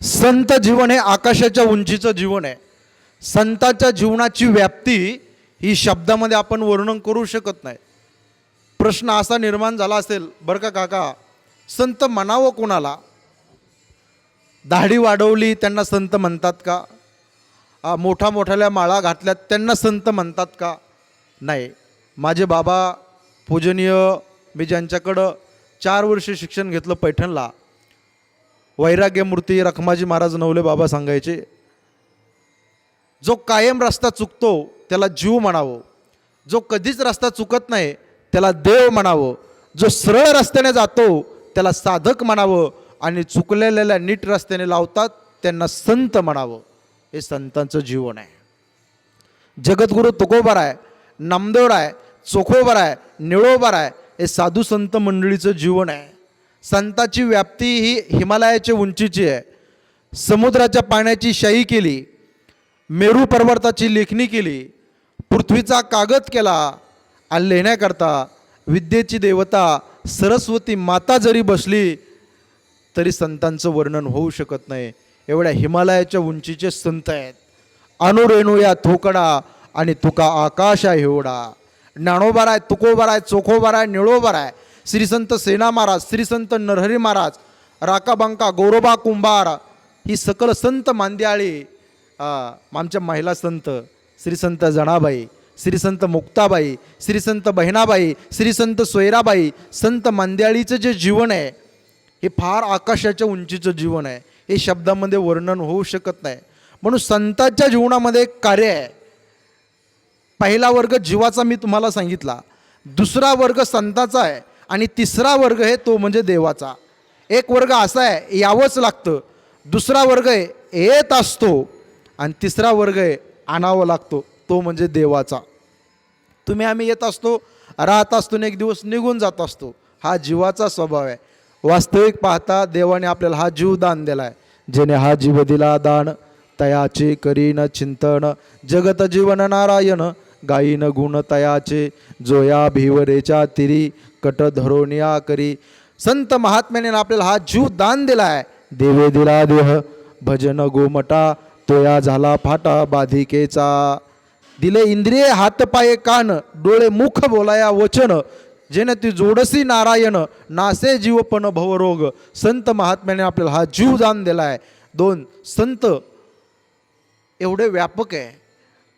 संत जीवन हे आकाशाच्या उंचीचं जीवन आहे. संताच्या जीवनाची व्याप्ती ही शब्दामध्ये आपण वर्णन करू शकत नाही. प्रश्न असा निर्माण झाला असेल बरं का काका? संत म्हणावं कोणाला? दाढी वाढवली त्यांना संत म्हणतात का? मोठा मोठ्याल्या माळा घातल्यात त्यांना संत म्हणतात का? नाही. माझे बाबा पूजनीय मी ज्यांच्याकडं चार वर्ष शिक्षण घेतलं पैठणला वैराग्यमूर्ती रखमाजी महाराज नवले बाबा सांगायचे जो कायम रस्ता चुकतो त्याला जीव म्हणावं. जो कधीच रस्ता चुकत नाही त्याला देव म्हणावं. जो सरळ रस्त्याने जातो त्याला साधक म्हणावं. आणि चुकलेल्याला नीट रस्त्याने लावतात त्यांना संत म्हणावं. हे संतांचं जीवन आहे. जगद्गुरू तुकोबर आहे नामदेव आहे चोखोबर आहे निळोबर आहे हे साधू संत मंडळीचं जीवन आहे. संताची व्याप्ती ही हिमालयाच्या उंचीची आहे. समुद्राच्या पाण्याची शाही केली. मेरू पर्वताची लेखणी केली. पृथ्वीचा कागद केला आणि लिहिण्याकरता विद्येची देवता सरस्वती माता जरी बसली तरी संतांचं वर्णन होऊ शकत नाही. एवढ्या हिमालयाच्या उंचीचे संत आहेत. अनुरेणू या थोकडा आणि तुका आकाश आहे एवढा. ज्ञानोबार आहे तुकोबार आहे चोखोबार आहे निळोबार आहे. श्री संत सेना महाराज श्री संत नरहरी महाराज राकाबांका गौरोबा कुंभार ही सकल संत मांद्याळी आमच्या महिला संत श्री संत जणाबाई श्री संत मुक्ताबाई श्री संत बहिणाबाई श्री संत सोयराबाई संत मांद्याळीचं जे जीवन आहे हे फार आकाशाच्या उंचीचं जीवन आहे. हे शब्दामध्ये वर्णन होऊ शकत नाही. म्हणून संतांच्या जीवनामध्ये एक कार्य आहे. पहिला वर्ग जीवाचा मी तुम्हाला सांगितला. दुसरा वर्ग संताचा आहे. आणि तिसरा वर्ग आहे तो म्हणजे देवाचा. एक वर्ग असा आहे यावंच लागतं. दुसरा वर्ग आहे येत असतो. आणि तिसरा वर्ग आहे आणावं लागतो. तो म्हणजे देवाचा. तुम्ही आम्ही येत असतो राहत असतो आणि एक दिवस निघून जात असतो. हा जीवाचा स्वभाव आहे. वास्तविक पाहता देवाने आपल्याला हा जीव दान दिला आहे जेणे हा जीव दिला दान तयाचे करीन चिंतन जगत जीवन नारायण गायीन गुण तयाचे जोया भिवरेच्या तिरी कट धरोनिया करी. संत महात्म्याने आपल्याला हा जीव दान दिला आहे देवे दिला देह भजन गोमटा तोया झाला फाटा बाधिकेचा. दिले इंद्रिय हातपाये कान डोळे मुख बोलाया वचन. जेने ती जोडसी नारायण नासे जीवपण भवरोग संत महात्म्याने आपल्याला हा जीव दान दिला आहे दोन संत एवढे व्यापक आहे.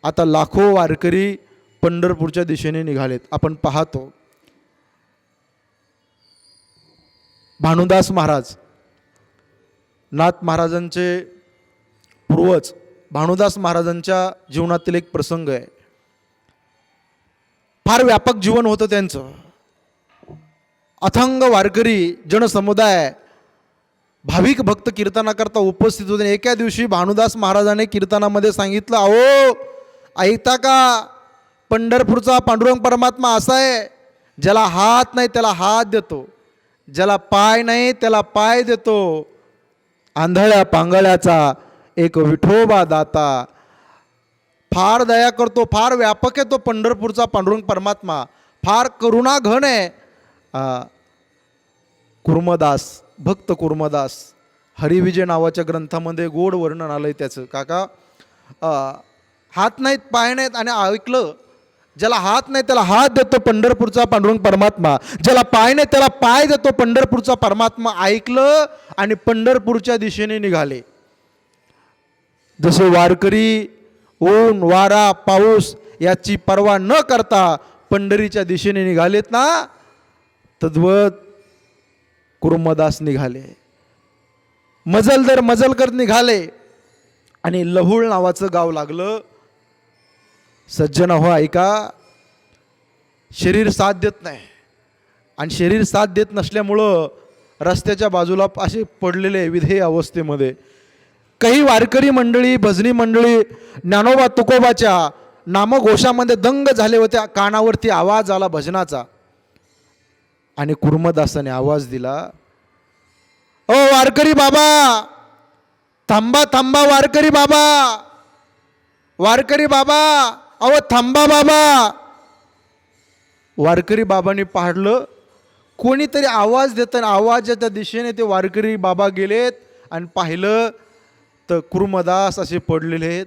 आता लाखो वारकरी पंढरपूरच्या दिशेने निघालेत. आपण पाहतो. भानुदास महाराज नाथ महाराजांचे पूर्वज भानुदास महाराजांच्या जीवनातील एक प्रसंग आहे. फार व्यापक जीवन होतं त्यांचं. अथंग वारकरी जनसमुदाय भाविक भक्त कीर्तनाकरता उपस्थित होते. एका दिवशी भानुदास महाराजाने कीर्तनामध्ये सांगितलं अहो ऐकता का? पंढरपूरचा पांडुरंग परमात्मा असा आहे ज्याला हात नाही त्याला हात देतो. ज्याला पाय नाही त्याला पाय देतो. आंधळ्या पांगळ्याचा एक विठोबा दाता. फार दया करतो फार व्यापक आहे तो पंढरपूरचा पांडुरंग परमात्मा. फार करुणा घन आहे कुर्मदास भक्त कुर्मदास. हरिविजय नावाच्या ग्रंथामध्ये गोड वर्णन आलं आहे त्याचं. काका आ, हात नाहीत पाय नाहीत आणि ऐकलं ज्याला हात नाही त्याला हात देतो पंढरपूरचा पांडुरंग परमात्मा. ज्याला पाय नाही त्याला पाय देतो पंढरपूरचा परमात्मा. ऐकलं आणि पंढरपूरच्या दिशेने निघाले. जसे वारकरी ऊन वारा पाऊस याची पर्वा न करता पंढरीच्या दिशेने निघालेत ना तद्वत कुर्मदास निघाले. मजल दर मजलकर निघाले आणि लहुळ नावाचं गाव लागलं. सज्जन हो ऐका. शरीर साथ देत नाही. आणि शरीर साथ देत नसल्यामुळं रस्त्याच्या बाजूला असे पडलेले विधेय अवस्थेमध्ये काही वारकरी मंडळी भजनी मंडळी ज्ञानोबा तुकोबाच्या नामघोषामध्ये दंग झाले होत्या कानावरती आवाज आला भजनाचा. आणि कुर्मदासाने आवाज दिला ओ वारकरी बाबा थांबा थांबा वारकरी बाबा वारकरी बाबा अहो थांबा बाबा. वारकरी बाबांनी पाडलं. कोणीतरी आवाज देताना आवाजाच्या दिशेने ते वारकरी बाबा गेलेत आणि पाहिलं तर कुर्मदास असे पडलेले आहेत.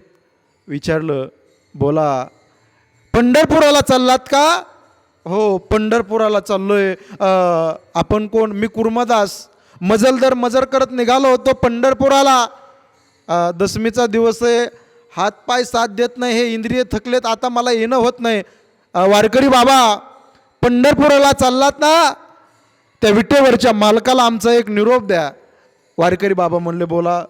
विचारलं बोला पंढरपुराला चाललात का? हो पंढरपुराला चाललोय. आहे आपण कोण? मी कुर्मदास. मजलदर मजर करत निघालो होतो पंढरपुराला. दसमीचा दिवस आहे. हातपाय साथ देत नाही हे इंद्रिय थकलेत आता मला येणं होत नाही. वारकरी बाबा पंढरपुराला चाललात ना त्या विटेवरच्या मालकाला आमचा एक निरोप द्या. वारकरी बाबा म्हणले बोला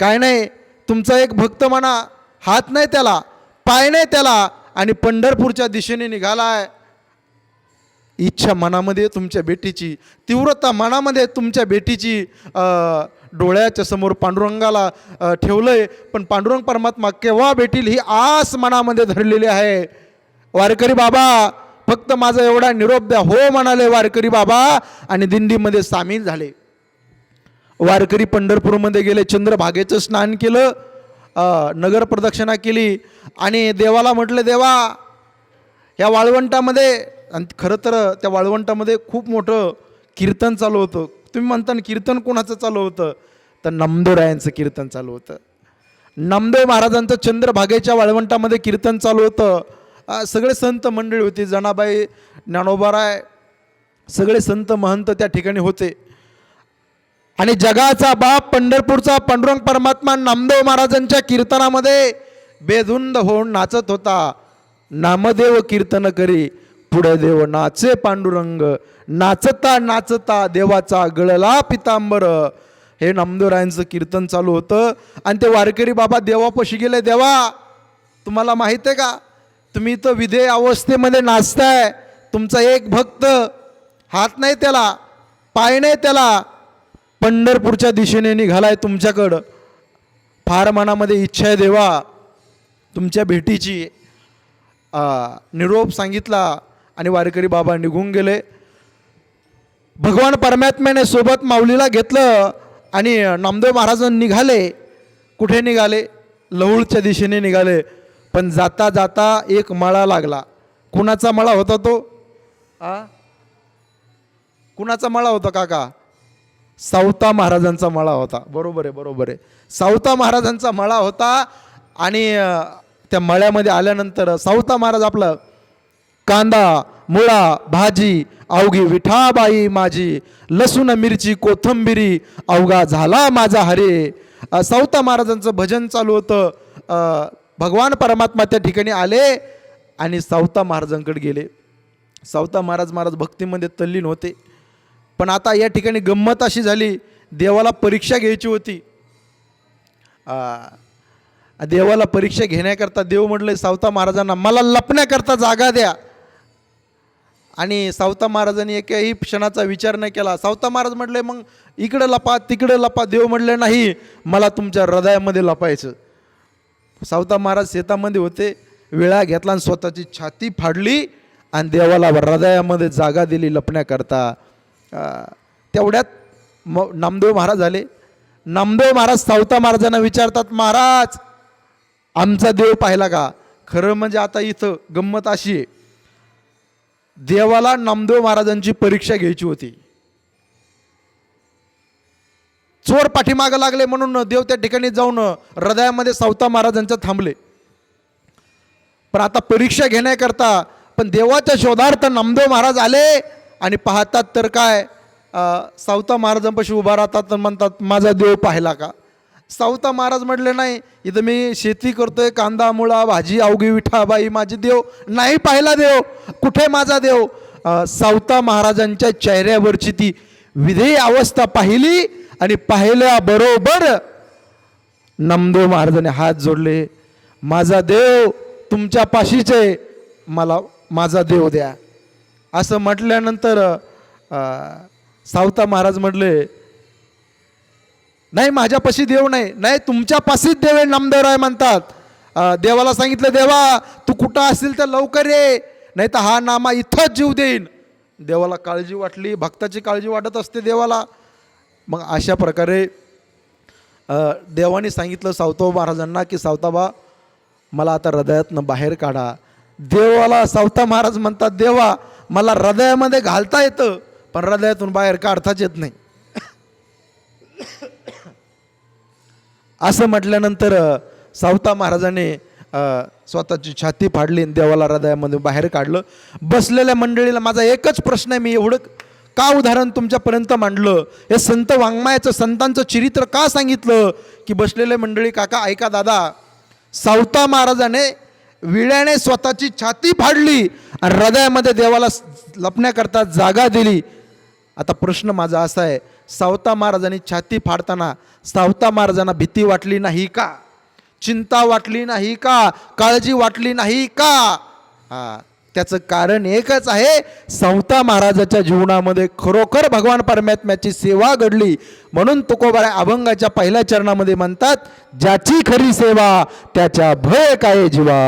काय नाही तुमचा एक भक्त म्हणा हात नाही त्याला पाय नाही त्याला आणि पंढरपूरच्या दिशेने निघालाय. इच्छा मनामध्ये तुमच्या बेटीची तीव्रता मनामध्ये तुमच्या बेटीची डोळ्याच्या समोर पांडुरंगाला ठेवलं आहे पण पांडुरंग परमात्मा केव्हा भेटील ही आस मनामध्ये धरलेली आहे. वारकरी बाबा फक्त माझा एवढा निरोप द्या. हो म्हणाले वारकरी बाबा. आणि दिंडीमध्ये सामील झाले. वारकरी पंढरपूरमध्ये गेले. चंद्रभागेचं स्नान केलं. नगर प्रदक्षिणा केली. आणि देवाला म्हटलं देवा या वाळवंटामध्ये आणि खरं तर त्या वाळवंटामध्ये खूप मोठं कीर्तन चालू होतं. तुम्ही म्हणता ना कीर्तन कोणाचं चालू होतं? तर नामदेवरायांचं कीर्तन चालू होतं. नामदेव महाराजांचं चंद्रभागेच्या वाळवंटामध्ये कीर्तन चालू होतं. सगळे संत मंडळी होती. जनाबाई ज्ञानोबाराय सगळे संत महंत त्या ठिकाणी होते. आणि जगाचा बाप पंढरपूरचा पांडुरंग परमात्मा नामदेव महाराजांच्या कीर्तनामध्ये बेधुंद होऊन नाचत होता. नामदेव कीर्तन करी. पुढे देव नाचे पांडुरंग नाचता नाचता देवाचा गळला पितांबर. हे नामदेवरायांचं कीर्तन चालू होतं. आणि ते वारकरी बाबा देवापाशी गेले देवा तुम्हाला माहीत आहे का? तुम्ही इथं विधेय अवस्थेमध्ये नाचताय. तुमचा एक भक्त हात नाही त्याला पाय नाही त्याला. पंढरपूरच्या दिशेने निघालाय तुमच्याकडं. फार मनामध्ये इच्छा आहे देवा तुमच्या भेटीची. निरोप सांगितला. आणि वारकरी बाबा निघून गेले. भगवान परमात्म्याने सोबत माऊलीला घेतलं आणि नामदेव महाराज निघाले. कुठे निघाले? लहुळच्या दिशेने निघाले. पण जाता जाता एक मळा लागला. कुणाचा मळा होता तो? आ? कुणाचा मळा होता काका? सावता महाराजांचा मळा होता. बरोबर आहे बरोबर आहे. सावता महाराजांचा मळा होता आणि त्या मळ्यामध्ये आल्यानंतर सावता महाराज आपलं कांदा मुळा भाजी अवघी विठाबाई माझी लसूण मिरची कोथंबिरी अवघा झाला माझा हरे. अ, सावता महाराजांचं भजन चालू होतं. भगवान परमात्मा त्या ठिकाणी आले आणि सावता महाराजांकडे गेले. सावता महाराज महाराज भक्तीमध्ये तल्लीन होते. पण आता या ठिकाणी गंमत अशी झाली देवाला परीक्षा घ्यायची होती. देवाला परीक्षा घेण्याकरता देव म्हटलं सावता महाराजांना मला लपण्याकरता जागा द्या. आणि सावता महाराजांनी एकही क्षणाचा विचार नाही केला. सावता महाराज म्हटले मग इकडं लपा तिकडं लपा देव म्हटले नाही मला तुमच्या हृदयामध्ये लपायचं. सावता महाराज शेतामध्ये होते वेळा घेतला आणि स्वतःची छाती फाडली आणि देवाला हृदयामध्ये जागा दिली लपण्याकरता. तेवढ्यात म नामदेव महाराज आले. नामदेव महाराज सावता महाराजांना विचारतात महाराज आमचा देव पाहिला का? खरं म्हणजे आता इथं गंमत अशी आहे. देवाला नामदेव महाराजांची परीक्षा घ्यायची होती. चोर पाठीमागं लागले म्हणून देव त्या ठिकाणी जाऊन हृदयामध्ये सावता महाराजांच्या थांबले. पण आता परीक्षा घेण्याकरता पण देवाच्या शोधार्थ नामदेव महाराज आले आणि पाहतात तर काय सावता महाराजांपाशी उभा राहतात म्हणतात माझा देव पाहिला का? सावता महाराज म्हटले नाही इथं मी शेती करतोय कांदा मुळा भाजी अवघी विठाबाई माझी देव. नाही पाहिला देव. कुठे माझा देव? सावता महाराजांच्या चेहऱ्यावरची ती विधेय अवस्था पाहिली आणि पाहिल्याबरोबर नामदेव महाराजांनी हात जोडले माझा देव तुमच्या पाशीच आहे. मला माझा देव द्या. असं म्हटल्यानंतर सावता महाराज म्हटले नाही माझ्यापाशी देव नाही. नाही तुमच्यापाशीच देव आहे नामदेवराय म्हणतात. देवाला सांगितलं देवा तू कुठं असेल तर लवकर ये. नाही तर हा नामा इथंच जीव देईन. देवाला काळजी वाटली भक्ताची काळजी वाटत असते देवाला. मग अशा प्रकारे देवाने सांगितलं सावताबा महाराजांना की सावताबा मला आता हृदयातनं बाहेर काढा. देवाला सावता महाराज म्हणतात देवा मला हृदयामध्ये घालता येतं पण हृदयातून बाहेर काढताच येत नाही. असं म्हटल्यानंतर सावता महाराजाने स्वतःची छाती फाडली आणि देवाला हृदयामध्ये बाहेर काढलं. बसलेल्या मंडळीला माझा एकच प्रश्न आहे मी एवढं का उदाहरण तुमच्यापर्यंत मांडलं? हे संत वाङ्मयाचं संतांचं चरित्र का सांगितलं? की बसलेले मंडळी काका ऐका दादा सावता महाराजाने विड्याने स्वतःची छाती फाडली आणि हृदयामध्ये देवाला लपण्याकरता जागा दिली. आता प्रश्न माझा असा आहे सावता महाराजांनी छाती फाडताना सावता महाराजांना भीती वाटली नाही का? चिंता वाटली नाही का? काळजी वाटली नाही का? हा त्याचं कारण एकच आहे सावता महाराजाच्या जीवनामध्ये खरोखर भगवान परमात्म्याची सेवा घडली. म्हणून तुकोबारा अभंगाच्या पहिल्या चरणामध्ये म्हणतात ज्याची खरी सेवा त्याच्या भय काय जीवा?